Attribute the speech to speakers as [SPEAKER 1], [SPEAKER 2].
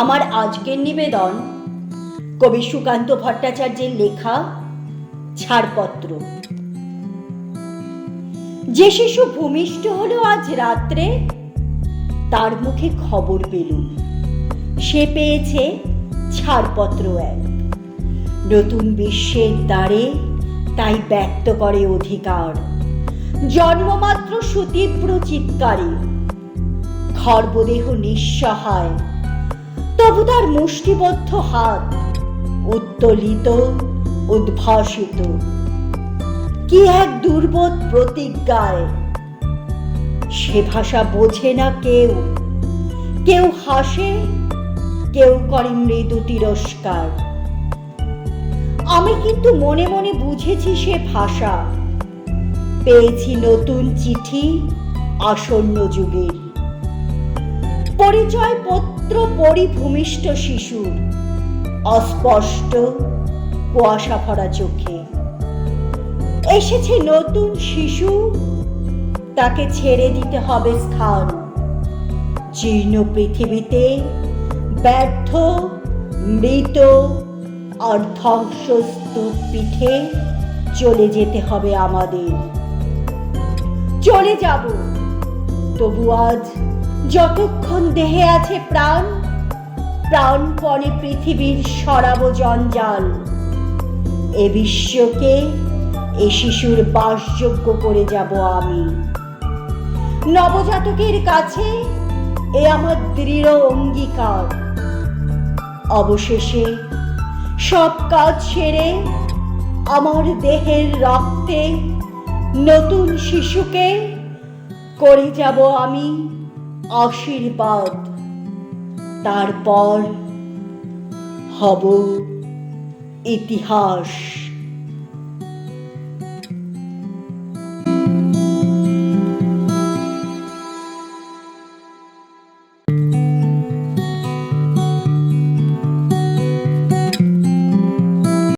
[SPEAKER 1] আমার আজকের নিবেদন কবি সুকান্ত ভট্টাচার্যের লেখা ছাড়পত্র। যে শিশু ভূমিষ্ঠ হলো আজ রাত্রে, তার মুখে খবর পেলুম। সে পেয়েছে ছাড়পত্র এক। নতুন বিশ্বের দ্বারে তাই ব্যক্ত করে অধিকার। জন্মমাত্র সুতীব্র চিৎকারে, খর্বদেহ নিঃসহায়। তার মুষ্টিবদ্ধ হাত উত্তোলিত, উদ্ভাসিত। কি এক দুর্বোধ প্রতিজ্ঞায়? সে ভাষা বোঝে না কেউ। কেউ হাসে, কেউ করে মৃদু তিরস্কার। আমি কিন্তু মনে মনে বুঝেছি সে ভাষা। পেয়েছি নতুন চিঠি আসন্ন যুগের। পরিচয় পত্র পরিভূমিষ্ঠ শিশুর অস্পষ্ট কুয়াশা ভরা চোখে। এসেছে নতুন শিশু, তাকে ছেড়ে দিতে হবে স্থান। জীর্ণ পৃথিবীতে ব্যর্থ, মৃত আর ধ্বংসস্তূপ পিঠে চলে যেতে হবে আমাদের। চলে যাব, তবু আজ যতক্ষণ দেহে আছে প্রাণ প্রাণ প্রাণপণে পৃথিবীর সরাব জঞ্জাল। এ বিশ্বকে, এ শিশুর বাসযোগ্য করে যাব আমি। নবজাতকের কাছে এ আমার দৃঢ় অঙ্গীকার। অবশেষে সব কাজ সেরে আমার দেহের রক্তে নতুন শিশুকে করে যাব আমি। আশীর্বাদ। তারপর হব ইতিহাস।